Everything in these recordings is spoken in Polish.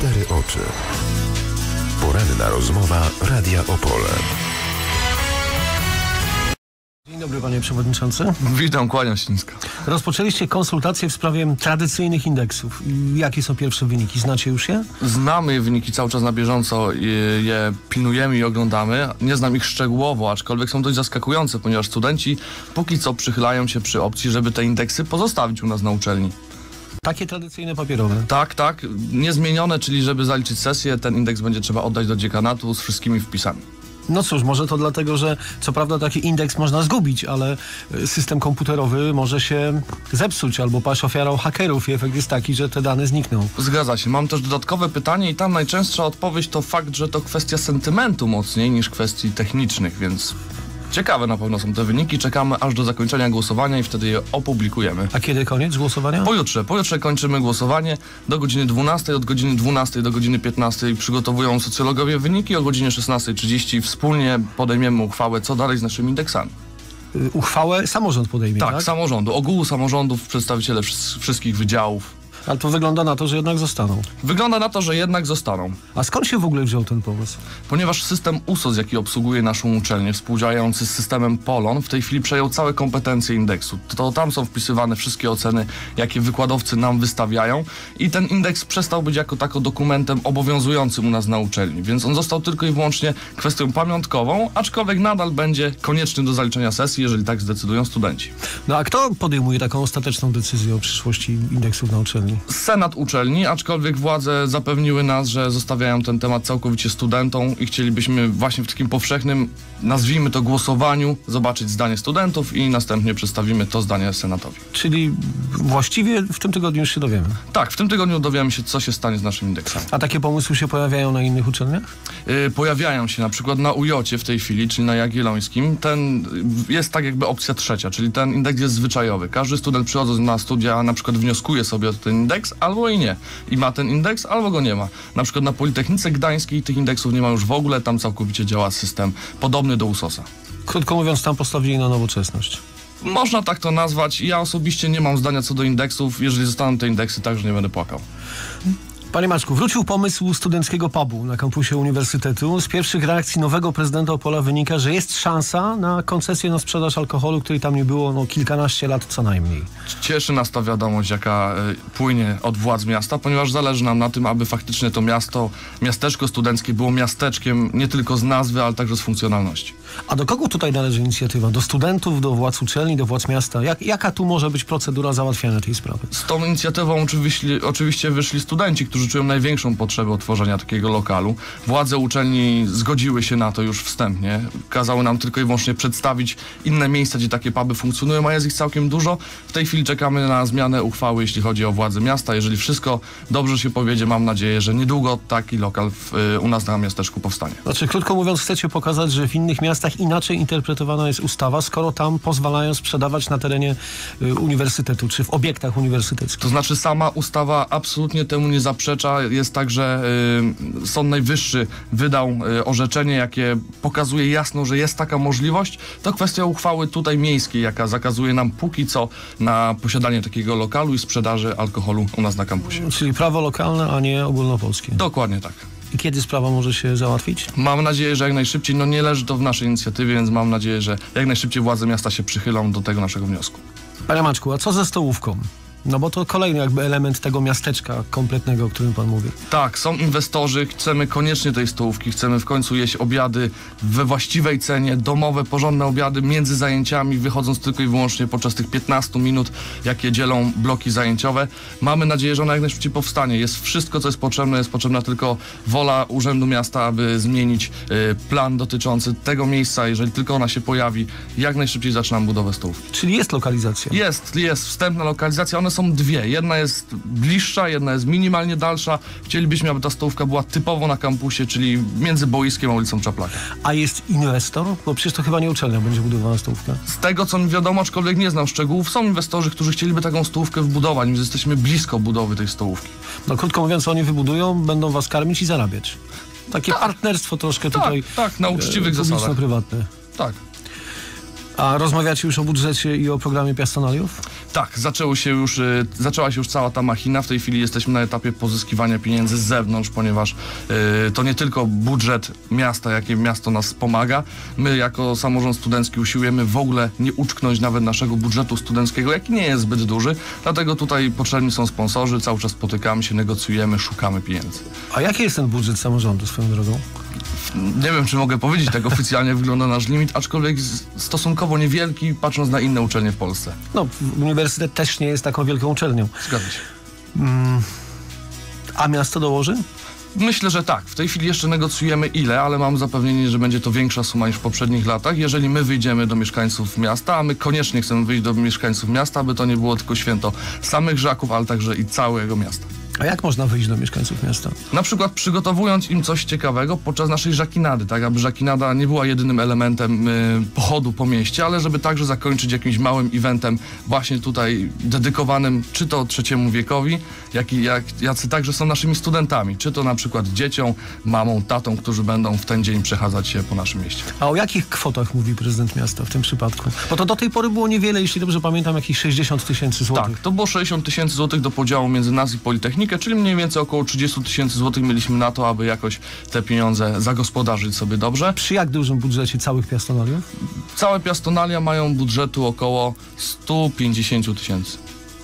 cztery oczy. Poranna rozmowa Radia Opole. Dzień dobry panie przewodniczący. Witam, kłaniam się nisko. Rozpoczęliście konsultacje w sprawie tradycyjnych indeksów. Jakie są pierwsze wyniki? Znacie już je? Znamy wyniki cały czas na bieżąco, je, je pilnujemy i oglądamy. Nie znam ich szczegółowo, aczkolwiek są dość zaskakujące, ponieważ studenci póki co przychylają się przy opcji, żeby te indeksy pozostawić u nas na uczelni. Takie tradycyjne papierowe. Tak, tak, niezmienione, czyli żeby zaliczyć sesję, ten indeks będzie trzeba oddać do dziekanatu z wszystkimi wpisami. No cóż, może to dlatego, że co prawda taki indeks można zgubić, ale y, system komputerowy może się zepsuć albo paść ofiarą hakerów i efekt jest taki, że te dane znikną. Zgadza się. Mam też dodatkowe pytanie i tam najczęstsza odpowiedź to fakt, że to kwestia sentymentu mocniej niż kwestii technicznych, więc ciekawe na pewno są te wyniki. Czekamy aż do zakończenia głosowania i wtedy je opublikujemy. A kiedy koniec głosowania? Pojutrze, pojutrze kończymy głosowanie do godziny 12, od godziny 12 do godziny 15 przygotowują socjologowie wyniki, o godzinie 16.30 wspólnie podejmiemy uchwałę, co dalej z naszymi indeksami. Y, Uchwałę samorząd podejmie, tak? Tak, samorządu, ogółu samorządów, przedstawiciele wszy- wszystkich wydziałów. Ale to wygląda na to, że jednak zostaną. Wygląda na to, że jednak zostaną. A skąd się w ogóle wziął ten pomysł? Ponieważ system USOS, jaki obsługuje naszą uczelnię, współdziałający z systemem Polon, w tej chwili przejął całe kompetencje indeksu. To tam są wpisywane wszystkie oceny, jakie wykładowcy nam wystawiają i ten indeks przestał być jako tako dokumentem obowiązującym u nas na uczelni, więc on został tylko i wyłącznie kwestią pamiątkową, aczkolwiek nadal będzie konieczny do zaliczenia sesji, jeżeli tak zdecydują studenci. No a kto podejmuje taką ostateczną decyzję o przyszłości indeksów na uczelni? Senat uczelni, aczkolwiek władze zapewniły nas, że zostawiają ten temat całkowicie studentom i chcielibyśmy właśnie w takim powszechnym, nazwijmy to głosowaniu, zobaczyć zdanie studentów i następnie przedstawimy to zdanie Senatowi. Czyli właściwie w tym tygodniu już się dowiemy. Tak, w tym tygodniu dowiemy się, co się stanie z naszymi indeksami. A takie pomysły się pojawiają na innych uczelniach? Yy, pojawiają się na przykład na UJ w tej chwili, czyli na Jagiellońskim. Ten y, jest tak jakby opcja trzecia, czyli ten indeks jest zwyczajowy. Każdy student przychodząc na studia na przykład wnioskuje sobie o ten indeks, albo i nie. I ma ten indeks, albo go nie ma. Na przykład na Politechnice Gdańskiej tych indeksów nie ma już w ogóle, tam całkowicie działa system podobny do USOS-a. Krótko mówiąc, tam postawili na nowoczesność. Można tak to nazwać. Ja osobiście nie mam zdania co do indeksów. Jeżeli zostaną te indeksy, także nie będę płakał. Panie Maczku, wrócił pomysł studenckiego pubu na kampusie uniwersytetu. Z pierwszych reakcji nowego prezydenta Opola wynika, że jest szansa na koncesję na sprzedaż alkoholu, której tam nie było no, kilkanaście lat co najmniej. Cieszy nas ta wiadomość, jaka y, płynie od władz miasta, ponieważ zależy nam na tym, aby faktycznie to miasto, miasteczko studenckie było miasteczkiem nie tylko z nazwy, ale także z funkcjonalności. A do kogo tutaj należy inicjatywa? Do studentów, do władz uczelni, do władz miasta? Jak, jaka tu może być procedura załatwiania tej sprawy? Z tą inicjatywą oczywiście, oczywiście wyszli studenci, którzy czują największą potrzebę otworzenia takiego lokalu. Władze uczelni zgodziły się na to już wstępnie. Kazały nam tylko i wyłącznie przedstawić inne miejsca, gdzie takie puby funkcjonują, a jest ich całkiem dużo. W tej chwili czekamy na zmianę uchwały, jeśli chodzi o władze miasta. Jeżeli wszystko dobrze się powiedzie, mam nadzieję, że niedługo taki lokal w, y, u nas na miasteczku powstanie. Znaczy, krótko mówiąc, chcecie pokazać, że w innych miastach inaczej interpretowana jest ustawa, skoro tam pozwalają sprzedawać na terenie y, uniwersytetu, czy w obiektach uniwersyteckich. To znaczy sama ustawa absolutnie temu nie zaprzecza. Jest tak, że y, Sąd Najwyższy wydał y, orzeczenie, jakie pokazuje jasno, że jest taka możliwość. To kwestia uchwały tutaj miejskiej, jaka zakazuje nam póki co na posiadanie takiego lokalu i sprzedaży alkoholu u nas na kampusie. Czyli prawo lokalne, a nie ogólnopolskie. Dokładnie tak. I kiedy sprawa może się załatwić? Mam nadzieję, że jak najszybciej, no nie leży to w naszej inicjatywie, więc mam nadzieję, że jak najszybciej władze miasta się przychylą do tego naszego wniosku. Panie Maczku, a co ze stołówką? No bo to kolejny jakby element tego miasteczka kompletnego, o którym pan mówi. Tak, są inwestorzy, chcemy koniecznie tej stołówki, chcemy w końcu jeść obiady we właściwej cenie, domowe, porządne obiady między zajęciami, wychodząc tylko i wyłącznie podczas tych 15 minut, jakie dzielą bloki zajęciowe. Mamy nadzieję, że ona jak najszybciej powstanie. Jest wszystko, co jest potrzebne, jest potrzebna tylko wola Urzędu Miasta, aby zmienić y, plan dotyczący tego miejsca. Jeżeli tylko ona się pojawi, jak najszybciej zaczynam budowę stołówki. Czyli jest lokalizacja. Jest, jest wstępna lokalizacja. One są dwie. Jedna jest bliższa, jedna jest minimalnie dalsza. Chcielibyśmy, aby ta stołówka była typowo na kampusie, czyli między boiskiem a ulicą Czaplaka. A jest inwestor? Bo przecież to chyba nie uczelnia będzie budowana stołówka. Z tego, co mi wiadomo, aczkolwiek nie znam szczegółów, są inwestorzy, którzy chcieliby taką stołówkę wbudować, więc jesteśmy blisko budowy tej stołówki. No krótko mówiąc, oni wybudują, będą was karmić i zarabiać. Takie partnerstwo troszkę Tak, tutaj. tak, na uczciwych e, zasadach. Publiczno-prywatne. Tak. A rozmawiacie już o budżecie i o programie piastonaliów? Tak, zaczęło się już, y, zaczęła się już cała ta machina. W tej chwili jesteśmy na etapie pozyskiwania pieniędzy z zewnątrz, ponieważ y, to nie tylko budżet miasta, jakie miasto nas pomaga. My jako samorząd studencki usiłujemy w ogóle nie uczknąć nawet naszego budżetu studenckiego, jaki nie jest zbyt duży. Dlatego tutaj potrzebni są sponsorzy, cały czas spotykamy się, negocjujemy, szukamy pieniędzy. A jaki jest ten budżet samorządu swoją drogą? Nie wiem, czy mogę powiedzieć, tak oficjalnie wygląda nasz limit, aczkolwiek stosunkowo niewielki, patrząc na inne uczelnie w Polsce. No, uniwersytet też nie jest taką wielką uczelnią. Zgadza się. A miasto dołoży? Myślę, że tak. W tej chwili jeszcze negocjujemy ile, ale mam zapewnienie, że będzie to większa suma niż w poprzednich latach. Jeżeli my wyjdziemy do mieszkańców miasta, a my koniecznie chcemy wyjść do mieszkańców miasta, aby to nie było tylko święto samych Żaków, ale także i całego miasta. A jak można wyjść do mieszkańców miasta? Na przykład przygotowując im coś ciekawego podczas naszej żakinady, tak aby żakinada nie była jedynym elementem y, pochodu po mieście, ale żeby także zakończyć jakimś małym eventem właśnie tutaj dedykowanym czy to trzeciemu wiekowi, jak i jak, jacy także są naszymi studentami, czy to na przykład dzieciom, mamą, tatą, którzy będą w ten dzień przechadzać się po naszym mieście. A o jakich kwotach mówi prezydent miasta w tym przypadku? Bo to do tej pory było niewiele, jeśli dobrze pamiętam, jakieś 60 tysięcy złotych. Tak, to było 60 tysięcy złotych do podziału między nas i Czyli mniej więcej około 30 tysięcy złotych mieliśmy na to, aby jakoś te pieniądze zagospodarzyć sobie dobrze. Przy jak dużym budżecie całych piastonaliów? Całe piastonalia mają budżetu około 150 tysięcy.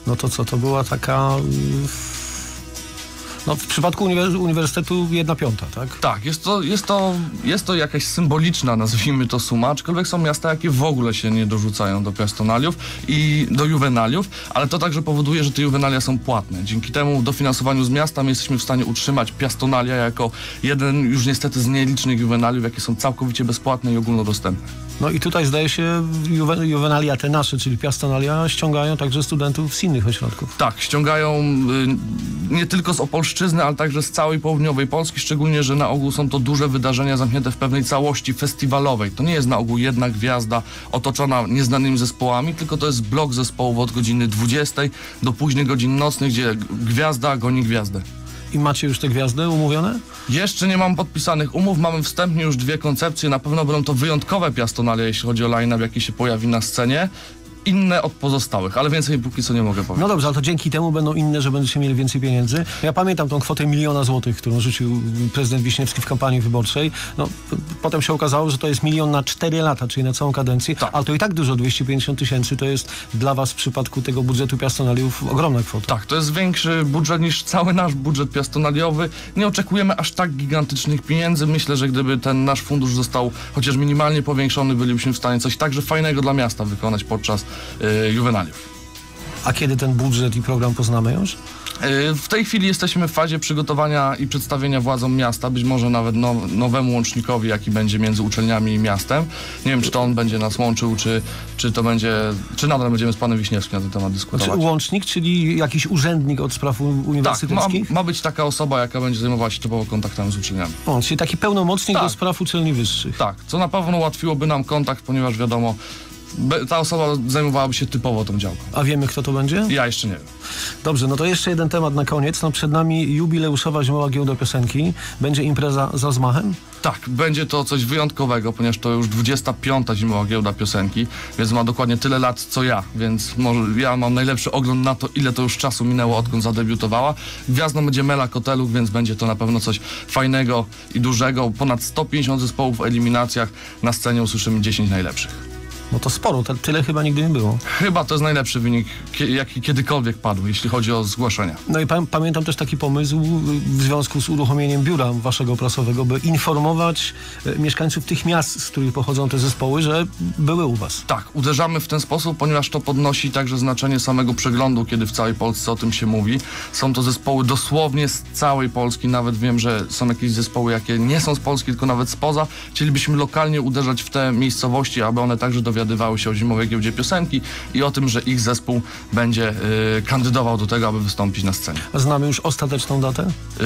No to co, to była taka... No w przypadku uniwer- uniwersytetu jedna piąta, tak? Tak, jest to, jest, to, jest to jakaś symboliczna, nazwijmy to suma, aczkolwiek są miasta, jakie w ogóle się nie dorzucają do piastonaliów i do juwenaliów, ale to także powoduje, że te juwenalia są płatne. Dzięki temu dofinansowaniu z miasta my jesteśmy w stanie utrzymać piastonalia jako jeden już niestety z nielicznych juwenaliów, jakie są całkowicie bezpłatne i ogólnodostępne. No i tutaj zdaje się juwe, juwenalia te nasze, czyli piastonalia, ściągają także studentów z innych ośrodków. Tak, ściągają y, nie tylko z Opolszczyzny, ale także z całej południowej Polski, szczególnie, że na ogół są to duże wydarzenia zamknięte w pewnej całości festiwalowej. To nie jest na ogół jedna gwiazda otoczona nieznanymi zespołami, tylko to jest blok zespołów od godziny 20 do późnych godzin nocnych, gdzie gwiazda goni gwiazdę. I macie już te gwiazdy umówione? Jeszcze nie mam podpisanych umów, mamy wstępnie już dwie koncepcje. Na pewno będą to wyjątkowe piastonalia, jeśli chodzi o line-up, jaki się pojawi na scenie. Inne od pozostałych, ale więcej póki co nie mogę powiedzieć. No dobrze, ale to dzięki temu będą inne, że będziecie mieli więcej pieniędzy. Ja pamiętam tą kwotę miliona złotych, którą rzucił prezydent Wiśniewski w kampanii wyborczej. No, potem się okazało, że to jest milion na 4 lata, czyli na całą kadencję, Tak. ale to i tak dużo, 250 tysięcy, to jest dla was w przypadku tego budżetu piastonaliów ogromna kwota. Tak, to jest większy budżet niż cały nasz budżet piastonaliowy. Nie oczekujemy aż tak gigantycznych pieniędzy. Myślę, że gdyby ten nasz fundusz został chociaż minimalnie powiększony, bylibyśmy w stanie coś także fajnego dla miasta wykonać podczas juwenaliów. A kiedy ten budżet i program poznamy już? Y, W tej chwili jesteśmy w fazie przygotowania i przedstawienia władzom miasta, być może nawet now, nowemu łącznikowi, jaki będzie między uczelniami i miastem. Nie wiem, czy to on będzie nas łączył, czy, czy to będzie, czy nadal będziemy z panem Wiśniewskim na ten temat Znaczy dyskutować. łącznik, czyli jakiś urzędnik od spraw u- tak, ma, uniwersyteckich? ma być taka osoba, jaka będzie zajmowała się typowo kontaktami z uczelniami. O, czyli taki pełnomocnik Tak. do spraw uczelni wyższych. Tak, co na pewno ułatwiłoby nam kontakt, ponieważ wiadomo, ta osoba zajmowałaby się typowo tą działką. A wiemy, kto to będzie? Ja jeszcze nie wiem. Dobrze, no to jeszcze jeden temat na koniec. No przed nami jubileuszowa zimowa giełda piosenki. Będzie impreza za zmachem? Tak, będzie to coś wyjątkowego, ponieważ to już 25. zimowa giełda piosenki, więc ma dokładnie tyle lat co ja, więc może ja mam najlepszy ogląd na to, ile to już czasu minęło, odkąd zadebiutowała. Gwiazdą będzie Mela Koteluk, więc będzie to na pewno coś fajnego i dużego. Ponad 150 zespołów w eliminacjach, na scenie usłyszymy 10 najlepszych. No to sporo, te, tyle chyba nigdy nie było. Chyba to jest najlepszy wynik, jaki kiedykolwiek padł, jeśli chodzi o zgłoszenia. No i pa, pamiętam też taki pomysł w związku z uruchomieniem biura waszego prasowego, by informować e, mieszkańców tych miast, z których pochodzą te zespoły, że były u was. Tak, uderzamy w ten sposób, ponieważ to podnosi także znaczenie samego przeglądu, kiedy w całej Polsce o tym się mówi. Są to zespoły dosłownie z całej Polski, nawet wiem, że są jakieś zespoły, jakie nie są z Polski, tylko nawet spoza. Chcielibyśmy lokalnie uderzać w te miejscowości, aby one także dowiadywały się o zimowej giełdzie piosenki i o tym, że ich zespół będzie y, kandydował do tego, aby wystąpić na scenie. Znamy już ostateczną datę? Y,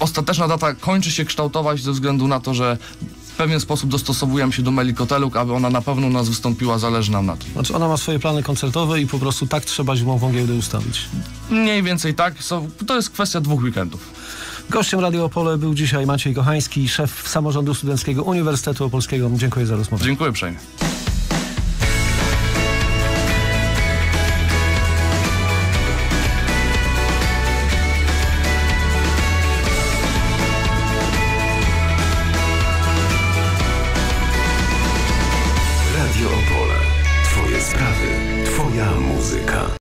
ostateczna data kończy się kształtować ze względu na to, że w pewien sposób dostosowujemy się do Meli Koteluk, aby ona na pewno nas wystąpiła, zależy nam na tym. Znaczy ona ma swoje plany koncertowe i po prostu tak trzeba zimową giełdę ustawić. Mniej więcej tak. To jest kwestia dwóch weekendów. Gościem Radio Opole był dzisiaj Maciej Kochański, szef samorządu studenckiego Uniwersytetu Opolskiego. Dziękuję za rozmowę. Dziękuję uprzejmie. Twoja muzyka.